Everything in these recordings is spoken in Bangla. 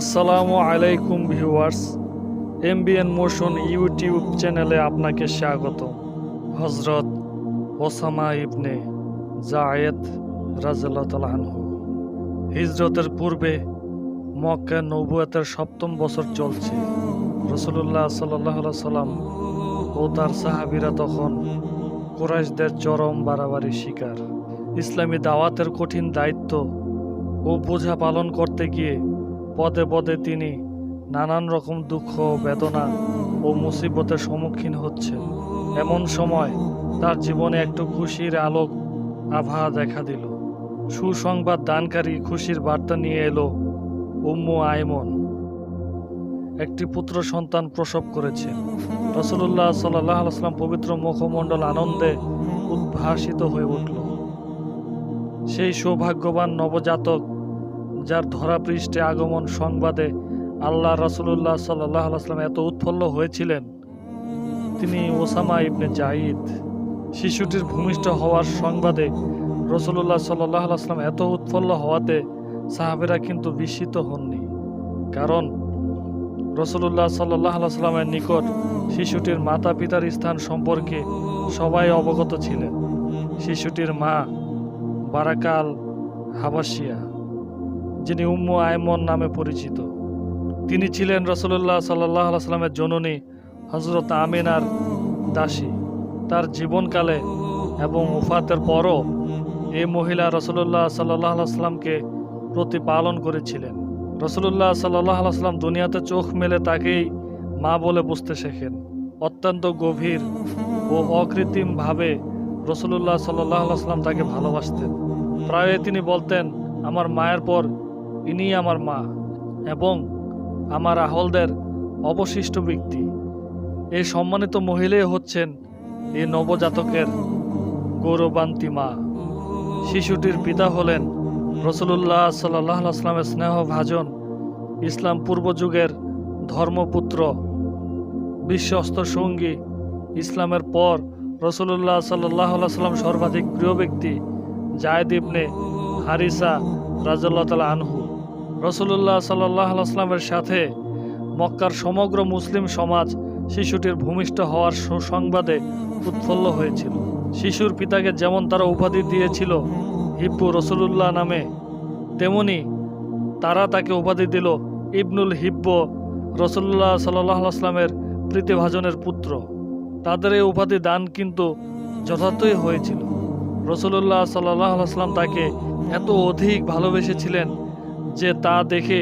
আসসালামু আলাইকুম ভিউয়ার্স, এমবিএন মোশন ইউটিউব চ্যানেলে আপনাকে স্বাগত হজরত ওসামা ইবনে জায়েদ রাজু হিজরতের পূর্বে মক্কা নবুয়াতের সপ্তম বছর চলছে। রসুল্লাহ সাল্লাহ সাল্লাম ও তার সাহাবিরা তখন কুরাইশদের চরম বাড়াবাড়ি শিকার। ইসলামী দাওয়াতের কঠিন দায়িত্ব ও বোঝা পালন করতে গিয়ে পদে পদে তিনি নানান রকম দুঃখ, বেদনা ও মুসিবতের সম্মুখীন হচ্ছেন। এমন সময় তার জীবনে একটু খুশির আলোক আভা দেখা দিল। সুসংবাদ দানকারী খুশির বার্তা নিয়ে এলো উম্মু আয়মন একটি পুত্র সন্তান প্রসব করেছে। রসুল্লাহ সাল্লাহ আলাইসলাম পবিত্র মুখমণ্ডল আনন্দে উদ্ভাসিত হয়ে উঠল। সেই সৌভাগ্যবান নবজাতক যার ধরাপৃষ্ঠে আগমন সংবাদে আল্লাহ রসুল্লাহ সাল্লাহ আলাইসলাম এত উৎফুল্ল হয়েছিলেন। তিনি ওসামা ইবনে জাইদ শিশুটির ভূমিষ্ঠ হওয়ার সংবাদে রসুল্লাহ সাল্লাহ আলাইসলাম এত উৎফুল্ল হওয়াতে সাহাবেরা কিন্তু বিস্মিত হননি। কারণ রসুল্লাহ সাল্লাহ আলাইসলামের নিকট শিশুটির মাতা পিতার স্থান সম্পর্কে সবাই অবগত ছিলেন। শিশুটির মা বারাকাল হাবাসিয়া যিনি উম্মু আয়মন নামে পরিচিত। তিনি ছিলেন রসুল্লাহ সাল্লাহ আলাইস্লামের জননী হজরত আমিনার দাসী। তার জীবনকালে এবং উফাতের পরও এই মহিলা রসুল্লাহ সাল্লাহ আলাইস্লামকে প্রতিপালন করেছিলেন। রসুল্লাহ সাল্লাহ আলাইস্লাম দুনিয়াতে চোখ মেলে তাকেই মা বলে বুঝতে শেখেন। অত্যন্ত গভীর ও অকৃত্রিমভাবে রসুল্লাহ সাল্লাহ আলাইস্লাম তাকে ভালোবাসতেন। প্রায় তিনি বলতেন, আমার মায়ের পর ইনি আমার মা এবং আমার আহলদের অবশিষ্ট ব্যক্তি। এই সম্মানিত মহিলাই হচ্ছেন এই নবজাতকের গৌরবান্তি মা। শিশুটির পিতা হলেন রসুল্লাহ সাল্লাহ আসলামের স্নেহভাজন ইসলাম পূর্ব যুগের ধর্মপুত্র, বিশ্বস্ত সঙ্গী, ইসলামের পর রসুল্লাহ সাল্লাহ সাল্লাম সর্বাধিক প্রিয় ব্যক্তি জায়দ ইবনে হারিসা রাজাল্লাহ তালা আনহু। রসুল্লাহ সাল্লাহ আসলামের সাথে মক্কার সমগ্র মুসলিম সমাজ শিশুটির ভূমিষ্ঠ হওয়ার সুসংবাদে উৎফুল্ল হয়েছিল। শিশুর পিতাকে যেমন তারা উপাধি দিয়েছিল হিব্বু রসুলুল্লাহ নামে, তেমনি তারা তাকে উপাধি দিল ইবনুল হিব্ব রসুল্লাহ সাল্লাহ আসলামের প্রীতিভাজনের পুত্র। তাদের এই উপাধি দান কিন্তু যথার্থই হয়েছিল। রসুল্লাহ সাল্লাহ আসলাম তাকে এত অধিক ভালোবেসেছিলেন যে তা দেখে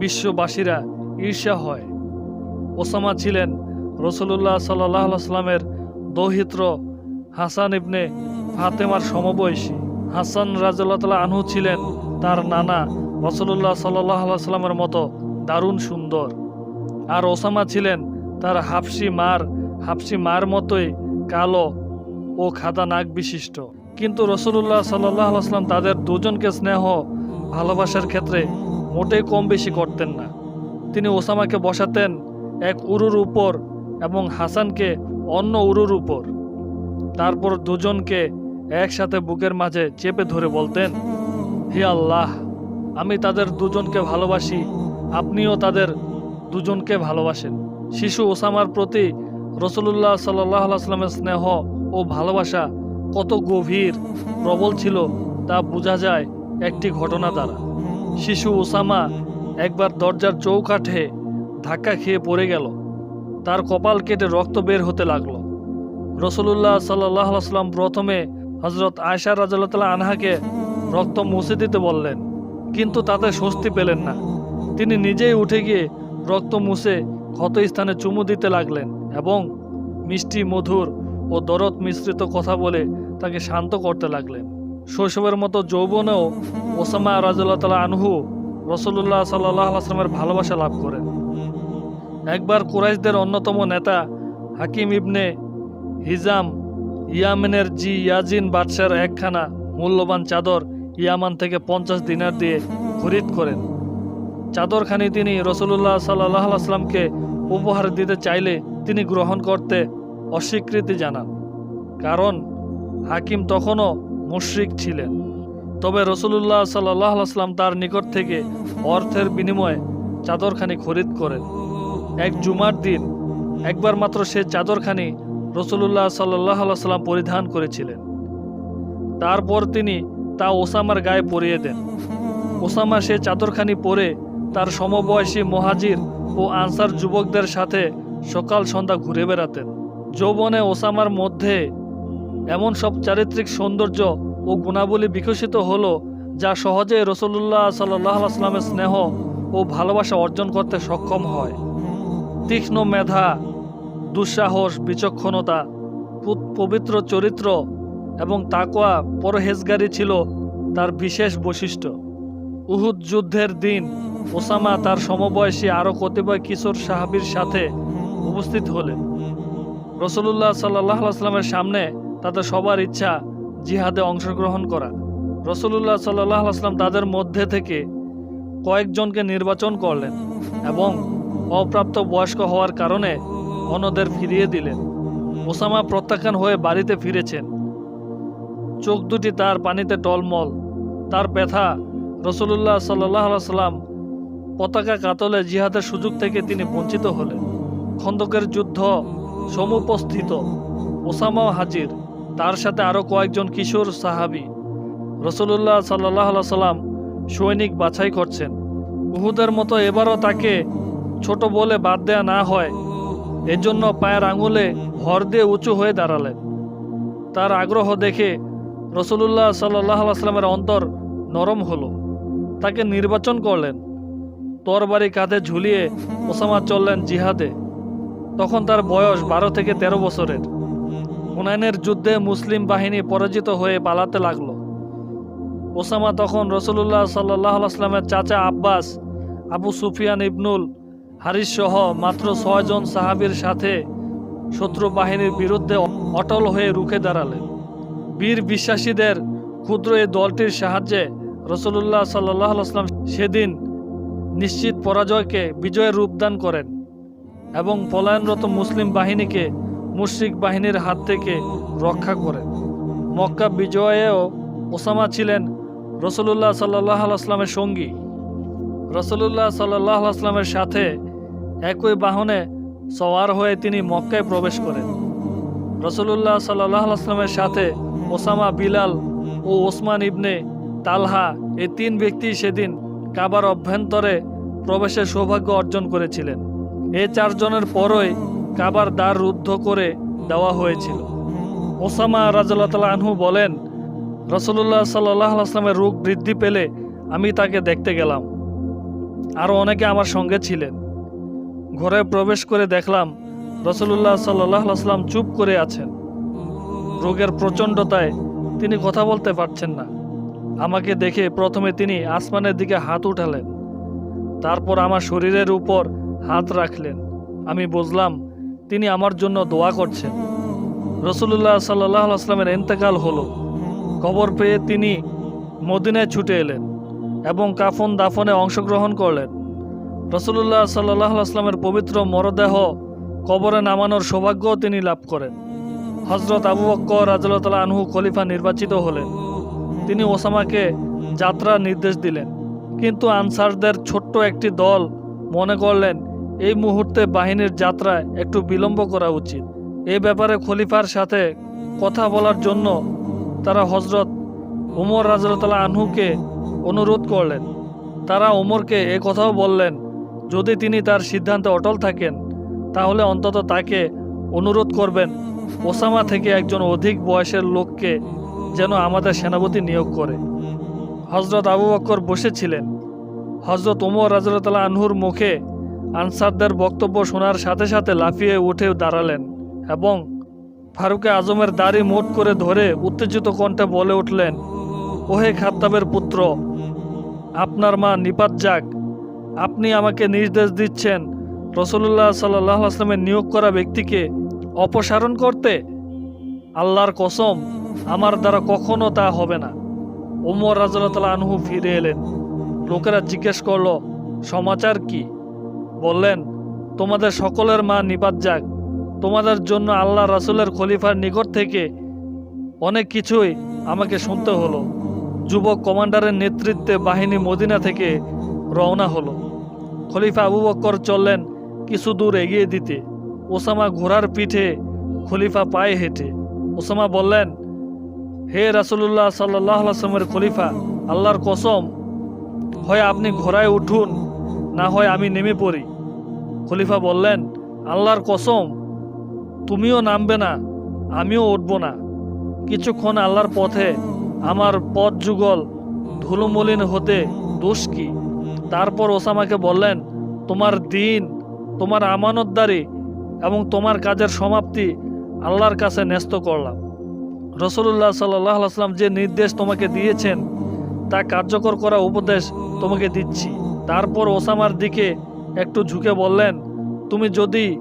বিশ্ববাসীরা ঈর্ষা হয়। ওসামা ছিলেন রসুল্লাহ সাল্লাহ আসলামের দৌহিত্র। হাসান ইবনে ফাতেমার সমবয়সী। হাসান রাজুল্লাহ আনহু ছিলেন তার নানা রসুল্লাহ সাল্লাহ সাল্লামের মতো দারুণ সুন্দর। আর ওসামা ছিলেন তার হাফসি মার হাফসি মার মতোই কালো ও খাদা নাক বিশিষ্ট। কিন্তু রসুল্লাহ সাল্লাহ আসলাম তাদের দুজনকে স্নেহ ভালোবাসার ক্ষেত্রে মোটেই কম বেশি করতেন না। তিনি ওসামাকে বসাতেন এক উরুর উপর এবং হাসানকে অন্য উরুর উপর। তারপর দুজনকে একসাথে বুকের মাঝে চেপে ধরে বলতেন, হে আল্লাহ, আমি তাদের দুজনকে ভালোবাসি, আপনিও তাদের দুজনকে ভালোবাসেন। শিশু ওসামার প্রতি রসুল্লাহ সাল্লাহ স্নেহ ও ভালোবাসা কত গভীর, প্রবল ছিল তা বোঝা যায় একটি ঘটনা দ্বারা। শিশু ওসামা একবার দরজার চৌকাঠে ধাক্কা খেয়ে পড়ে গেল। তার কপাল কেটে রক্ত বের হতে লাগল। রসুল্লাহ সাল্লাহ আসলাম প্রথমে হজরত আয়সা রাজাল্লাহ আনহাকে রক্ত মুছে দিতে বললেন, কিন্তু তাতে স্বস্তি পেলেন না। তিনি নিজেই উঠে গিয়ে রক্ত মুছে ক্ষত স্থানে চুমু দিতে লাগলেন এবং মিষ্টি, মধুর ও দরদ মিশ্রিত কথা বলে তাকে শান্ত করতে লাগলেন। শৈশবের মতো যৌবনেও ওসামা রাজুল্লাহ তালা আনহু রসুল্লাহ সাল্লাহ আসলামের ভালোবাসা লাভ করেন। একবার কুরাইশদের অন্যতম নেতা হাকিম ইবনে হিজাম ইয়ামেনের জি ইয়াজিন বাদশার একখানা মূল্যবান চাদর ইয়ামান থেকে পঞ্চাশ দিনার দিয়ে খরিদ করেন। চাদরখানি তিনি রসুল্লাহ সাল্লাহ আসলামকে উপহার দিতে চাইলে তিনি গ্রহণ করতে অস্বীকৃতি জানান। কারণ হাকিম তখনও মুশরিক ছিলেন। তবে রসুল্লাহ সাল্লাহ আসলাম তার নিকট থেকে অর্থের বিনিময়ে চাদরখানি খরিদ করেন। এক জুমার দিন একবার মাত্র সে চাদরখানি রসুল্লাহ সাল্লাহ সাল্লাম পরিধান করেছিলেন। তারপর তিনি তা ওসামার গায়ে পরিয়ে দেন। ওসামা সে চাদরখানি পরে তার সমবয়সী মহাজির ও আনসার যুবকদের সাথে সকাল সন্ধ্যা ঘুরে বেড়াতেন। যৌবনে ওসামার মধ্যে এমন সব চারিত্রিক সৌন্দর্য ও গুণাবলী বিকশিত হলো যা সহজে রসুল্লাহ সাল্লাহ স্নেহ ও ভালোবাসা অর্জন করতে সক্ষম হয়। তীক্ষ্ণ মেধা, দুঃসাহস, বিচক্ষণতা পবিত্র চরিত্র এবং তাকোয়া পরহেজগারি ছিল তার বিশেষ বৈশিষ্ট্য। উহুদ যুদ্ধের দিন ওসামা তার সমবয়সী আরও কতিপয় কিশোর সাহাবির সাথে উপস্থিত হলেন। রসুল্লাহ সাল্লাহ আসলামের সামনে তাদের সবার ইচ্ছা জিহাদে অংশগ্রহণ করা। রসুল্লাহ সাল্লাহ আসলাম তাদের মধ্যে থেকে কয়েকজনকে নির্বাচন করলেন এবং অপ্রাপ্ত বয়স্ক হওয়ার কারণে অন্যদের ফিরিয়ে দিলেন। ওসামা প্রত্যাখ্যান হয়ে বাড়িতে ফিরেছেন। চোখ দুটি তার পানিতে টলমল। তার ব্যথা রসুল্লাহ সাল্লাহ সাল্লাম পতাকা কাতলে জিহাদের সুযোগ থেকে তিনি বঞ্চিত হলেন। খন্দকের যুদ্ধ সমুপস্থিত। ওসামাও হাজির। তার সাথে আরও কয়েকজন কিশোর সাহাবি। রসুল্লাহ সাল্লাহ সাল্লাম সৈনিক বাছাই করছেন। উহুদের মতো এবারও তাকে ছোট বলে বাদ দেয়া না হয়, এজন্য পায়ের আঙুলে হর দিয়ে উঁচু হয়ে দাঁড়ালেন। তার আগ্রহ দেখে রসুল্লাহ সাল্লাহ আসলামের অন্তর নরম হলো। তাকে নির্বাচন করলেন। তরবারি কাঁধে ঝুলিয়ে ওসামা চললেন জিহাদে। তখন তার বয়স বারো থেকে ১৩ বছরের। হুনাইনের যুদ্ধে মুসলিম বাহিনী পরাজিত হয়ে পালাতে লাগল। ওসামা তখন রসুল্লাহ সাল্লাহ আসলামের চাচা আব্বাস, আবু সুফিয়ান ইবনুল হারিস সহ মাত্র ছয়জন সাহাবীর সাথে শত্রু বাহিনীর বিরুদ্ধে অটল হয়ে রুখে দাঁড়ালেন। বীর বিশ্বাসীদের ক্ষুদ্র এই দলটির সাহায্যে রসুল্লাহ সাল্লাহ আসলাম সেদিন নিশ্চিত পরাজয়কে বিজয়ের রূপদান করেন এবং পলায়নরত মুসলিম বাহিনীকে মুশরিক বাহিনীর হাত থেকে রক্ষা করেন মক্কা বিজয়েও ওসামা ছিলেন রসুল্লাহ সাল্লাহ আসলামের সঙ্গী। রসুল্লাহ সাল্লাহ আসলামের সাথে একই বাহনে সওয়ার হয়ে তিনি মক্কায় প্রবেশ করেন। রসুল্লাহ সাল্লাহ আসলামের সাথে ওসামা, বিলাল ও ওসমান ইবনে তালহা এই তিন ব্যক্তি সেদিন কাবার অভ্যন্তরে প্রবেশের সৌভাগ্য অর্জন করেছিলেন। এ চারজনের পরই কাবার দ্বার রুদ্ধ করে দেওয়া হয়েছিল। ওসামা রাজুল্লাহ আনহু বলেন রসুল্লাহ সাল্লাহ আসলামের রোগ বৃদ্ধি পেলে আমি তাকে দেখতে গেলাম। আরও অনেকে আমার সঙ্গে ছিলেন। ঘরে প্রবেশ করে দেখলাম রসুল্লাহ সাল্লাহ আসলাম চুপ করে আছেন। রোগের প্রচণ্ডতায় তিনি কথা বলতে পারছেন না। আমাকে দেখে প্রথমে তিনি আসমানের দিকে হাত উঠালেন। তারপর আমার শরীরের উপর হাত রাখলেন। আমি বুঝলাম তিনি আমার জন্য দোয়া করছেন। রসুল্লাহ সাল্লাহ আসলামের এন্তেকাল হলো। খবর পেয়ে তিনি মদিনায় ছুটে এলেন এবং কাফন দাফনে অংশগ্রহণ করলেন। রসুল্লাহ সাল্লাহ আসলামের পবিত্র মরদেহ কবরে নামানোর সৌভাগ্য তিনি লাভ করেন। হজরত আবু বক্কর রাজুল্লাহ আনহু খলিফা নির্বাচিত হলেন। তিনি ওসামাকে যাত্রার নির্দেশ দিলেন। কিন্তু আনসারদের ছোট্ট একটি দল মনে করলেন এই মুহূর্তে বাহিনীর যাত্রায় একটু বিলম্ব করা উচিত। এ ব্যাপারে খলিফার সাথে কথা বলার জন্য তারা হজরত উমর রাজুল্লাহ আনহুকে অনুরোধ করলেন। তারা ওমরকে এ কথাও বললেন, যদি তিনি তার সিদ্ধান্তে অটল থাকেন, তাহলে অন্তত তাকে অনুরোধ করবেন, ওসামা থেকে একজন অধিক বয়সের লোককে যেন আমাদের সেনাপতি নিয়োগ করে। হজরত আবু বক্কর বসেছিলেন। হজরত ওমর রাজুল্লাহ আনহুর মুখে আনসারদের বক্তব্য শোনার সাথে সাথে লাফিয়ে উঠে দাঁড়ালেন এবং ফারুকে আজমের দাড়ি মোট করে ধরে উত্তেজিত কণ্ঠে বলে উঠলেন, ওহে খাত্তাবের পুত্র, আপনার মা নিপাত যাক। আপনি আমাকে নির্দেশ দিচ্ছেন রসুল্লাহ সাল্লাহ আসলামের নিয়োগ করা ব্যক্তিকে অপসারণ করতে। আল্লাহর কসম, আমার দ্বারা কখনো তা হবে না। ওমর রাজুল্লাহ আনহু ফিরে এলেন। লোকেরা জিজ্ঞেস করল, সমাচার কি? বললেন, তোমাদের সকলের মা নিপাত যাক। তোমাদের জন্য আল্লাহ রাসুলের খলিফার নিকট থেকে অনেক কিছুই আমাকে শুনতে হলো। যুবক কমান্ডারের নেতৃত্বে বাহিনী মদিনা থেকে রওনা হলো। খলিফা আবু বক্কর চললেন কিছু দূর এগিয়ে দিতে। ওসামা ঘোড়ার পিঠে খলিফা পায়ে হেঁটে। ওসামা বললেন, হে রাসুলুল্লাহ সাল্লাহ আসলামের খলিফা, আল্লাহর কসম, হয় আপনি ঘোড়ায় উঠুন, না হয় আমি নেমে পড়ি। খলিফা বললেন, আল্লাহর কসম, তুমিও নামবে না, আমিও উঠব না। কিছুক্ষণ আল্লাহর পথে আমার পথ যুগল, ধুলোমলিন হতে দোষ কি? তারপর ওসামাকে বললেন, তোমার দিন, তোমার আমানতদারি এবং তোমার কাজের সমাপ্তি আল্লাহর কাছে ন্যস্ত করলাম। রসুল্লাহ সাল্লাহ আসলাম যে নির্দেশ তোমাকে দিয়েছেন, তা কার্যকর করা উপদেশ তোমাকে দিচ্ছি। তারপর ওসামার দিকে একটু ঝুঁকে বললেন, তুমি যদি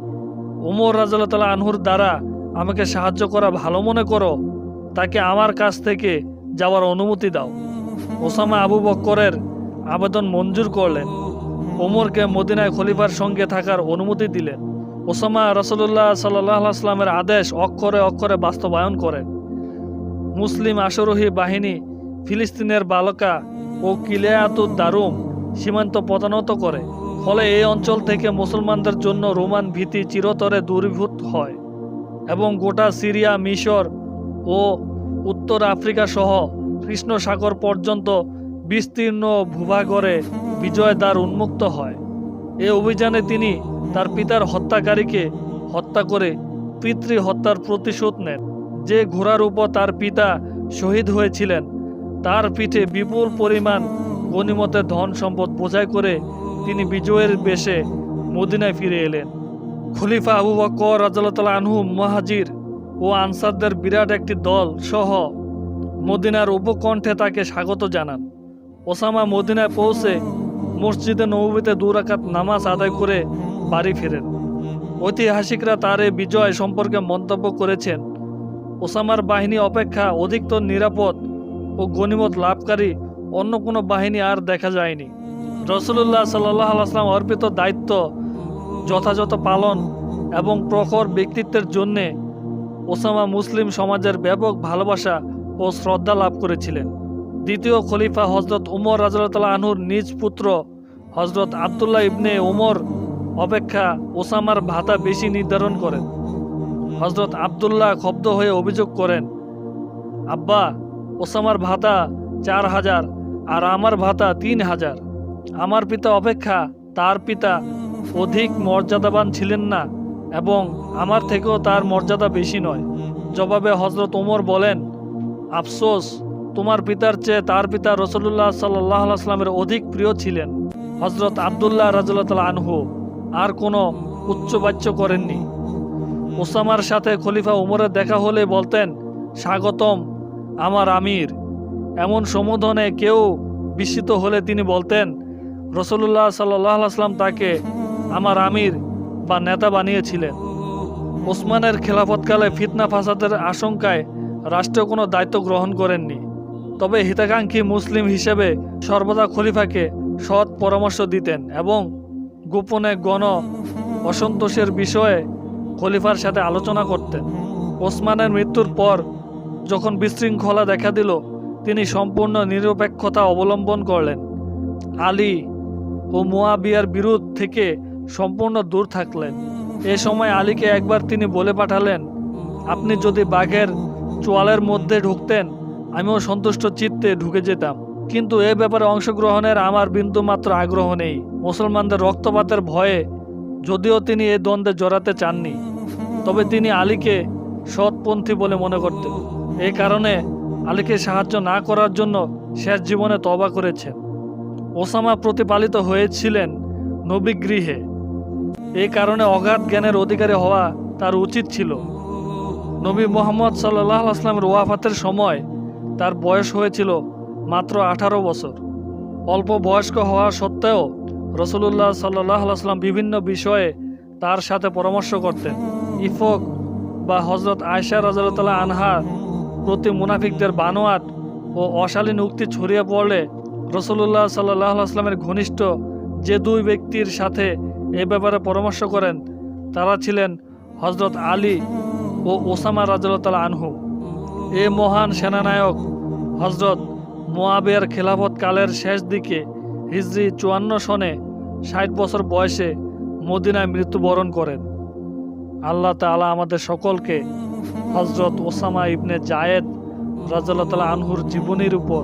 ওমর রাজাল্লাহ আনহুর দ্বারা আমাকে সাহায্য করা ভালো মনে করো, তাকে আমার কাছ থেকে যাওয়ার অনুমতি দাও। ওসামা আবু বক্করের আবেদন মঞ্জুর করলেন। ওমরকে মদিনায় খলিফার সঙ্গে থাকার অনুমতি দিলেন। ওসামা রসুল্লাহ সাল্লাহ আসলামের আদেশ অক্ষরে অক্ষরে বাস্তবায়ন করেন। মুসলিম আশরোহী বাহিনী ফিলিস্তিনের বালকা ও কিলেয়াতুদ দারুম সীমান্ত পদানত করে। ফলে এই অঞ্চল থেকে মুসলমানদের জন্য রোমান ভীতি চিরতরে দূরীভূত হয় এবং গোটা সিরিয়া, মিশর ও উত্তর আফ্রিকা সহ কৃষ্ণ সাগর পর্যন্ত বিস্তীর্ণ ভূভাগরে বিজয় দ্বার উন্মুক্ত হয়। এ অভিযানে তিনি তার পিতার হত্যাকারীকে হত্যা করে পিতৃ হত্যার প্রতিশোধ নেন। যে ঘোড়ার উপর তার পিতা শহীদ হয়েছিলেন, তার পিঠে বিপুল পরিমাণ গণিমতের ধন সম্পদ বোঝাই করে তিনি বিজয়ের বেশে মদিনায় ফিরে এলেন। খলিফা আবু বকর রাজাল্লাহ আনহু মহাজির ও আনসারদের বিরাট একটি দল সহ মদিনার উপকণ্ঠে তাকে স্বাগত জানান। ওসামা মদিনায় পৌঁছে মসজিদে নবীতে দুরাকাত নামাজ আদায় করে বাড়ি ফেরেন। ঐতিহাসিকরা তার এই বিজয় সম্পর্কে মন্তব্য করেছেন। ওসামার বাহিনী অপেক্ষা অধিকতর নিরাপদ ও গণিমত লাভকারী অন্য কোনো বাহিনী আর দেখা যায়নি। রসুল্লাহ সাল্লাহ আসলাম অর্পিত দায়িত্ব যথাযথ পালন এবং প্রখর ব্যক্তিত্বের জন্যে ওসামা মুসলিম সমাজের ব্যাপক ভালোবাসা ও শ্রদ্ধা লাভ করেছিলেন। দ্বিতীয় খলিফা হজরত উমর রাজতাল্লাহ আনহুর নিজ পুত্র হজরত আবদুল্লাহ ইবনে ওমর অপেক্ষা ওসামার ভাতা বেশি নির্ধারণ করেন। হজরত আবদুল্লাহ ক্ষব্ধ হয়ে অভিযোগ করেন, আব্বা, ওসামার ভাতা চার হাজার আর আমার ভাতা তিন হাজার। আমার পিতা অপেক্ষা, তার পিতা অধিক মর্যাদাবান ছিলেন না এবং আমার থেকেও তার মর্যাদা বেশি নয়। জবাবে হজরত ওমর বলেন, আফসোস, তোমার পিতার চেয়ে তার পিতা রসল্লাহ সাল্লাহ আসলামের অধিক প্রিয় ছিলেন। হজরত আবদুল্লাহ রাজুল্লাহ আনহু আর কোনো উচ্চবাচ্য করেননি। ওসামার সাথে খলিফা উমরের দেখা হলে বলতেন, স্বাগতম আমার আমির। এমন সম্বোধনে কেউ বিস্মিত হলে তিনি বলতেন রসল্লাহ সাল্লাহ আসলাম তাকে আমার আমির বা নেতা বানিয়েছিলেন। ওসমানের খেলাফতকালে ফিতনা ফাসাদের আশঙ্কায় রাষ্ট্র কোনো দায়িত্ব গ্রহণ করেননি। তবে হিতাকাঙ্ক্ষী মুসলিম হিসেবে সর্বদা খলিফাকে সৎ পরামর্শ দিতেন এবং গোপনে গণ অসন্তোষের বিষয়ে খলিফার সাথে আলোচনা করতেন। ওসমানের মৃত্যুর পর যখন বিশৃঙ্খলা দেখা দিল, তিনি সম্পূর্ণ নিরপেক্ষতা অবলম্বন করলেন। আলী ও মুয়াবিয়ার বিরোধ থেকে সম্পূর্ণ দূর থাকলেন। এ সময় আলীকে একবার তিনি বলে পাঠালেন, আপনি যদি বাঘের চোয়ালের মধ্যে ঢুকতেন, আমিও সন্তুষ্ট চিত্তে ঢুকে যেতাম। কিন্তু এ ব্যাপারে অংশগ্রহণের আমার বিন্দু মাত্র আগ্রহ নেই। মুসলমানদের রক্তপাতের ভয়ে যদিও তিনি এ দ্বন্দ্বে জড়াতে চাননি, তবে তিনি আলীকে সৎপন্থী বলে মনে করতেন। এই কারণে আলীকে সাহায্য না করার জন্য শেষ জীবনে তবা করেছেন। ওসামা প্রতিপালিত হয়েছিলেন নবীগৃহে। এই কারণে অগাধ জ্ঞানের অধিকারী হওয়া তার উচিত ছিল। নবী মোহাম্মদ সাল্লাহ আসলামের ওয়াফাতের সময় তার বয়স হয়েছিল মাত্র আঠারো বছর। অল্প বয়স্ক হওয়া সত্ত্বেও রসুল্লাহ সাল্লাহ আসলাম বিভিন্ন বিষয়ে তার সাথে পরামর্শ করতেন। ইফক বা হজরত আয়সা রাজাল্লাহ আনহা প্রতি মুনাফিকদের বানোয়াট ও অশালীন উক্তি ছড়িয়ে পড়লে রসুল্লাহ সাল্লাহ আসলামের ঘনিষ্ঠ যে দুই ব্যক্তির সাথে এ ব্যাপারে পরামর্শ করেন, তারা ছিলেন হজরত আলী ও ওসামা রাজতাল আনহু। এ মহান সেনানায়ক হজরত মোয়াবের খেলাফত কালের শেষ দিকে হিজরি চুয়ান্ন সনে ষাট বছর বয়সে মদিনায় মৃত্যুবরণ করেন। আল্লাহ তাআলা আমাদের সকলকে হজরত ওসামা ইবনে জায়েদ রাজাল্লাহ তালা আনহুর জীবনীর উপর